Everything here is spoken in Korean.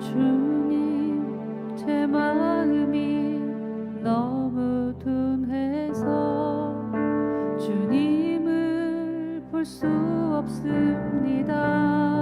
주님 제 마음이 너무 둔해서 주님을 볼 수 없습니다.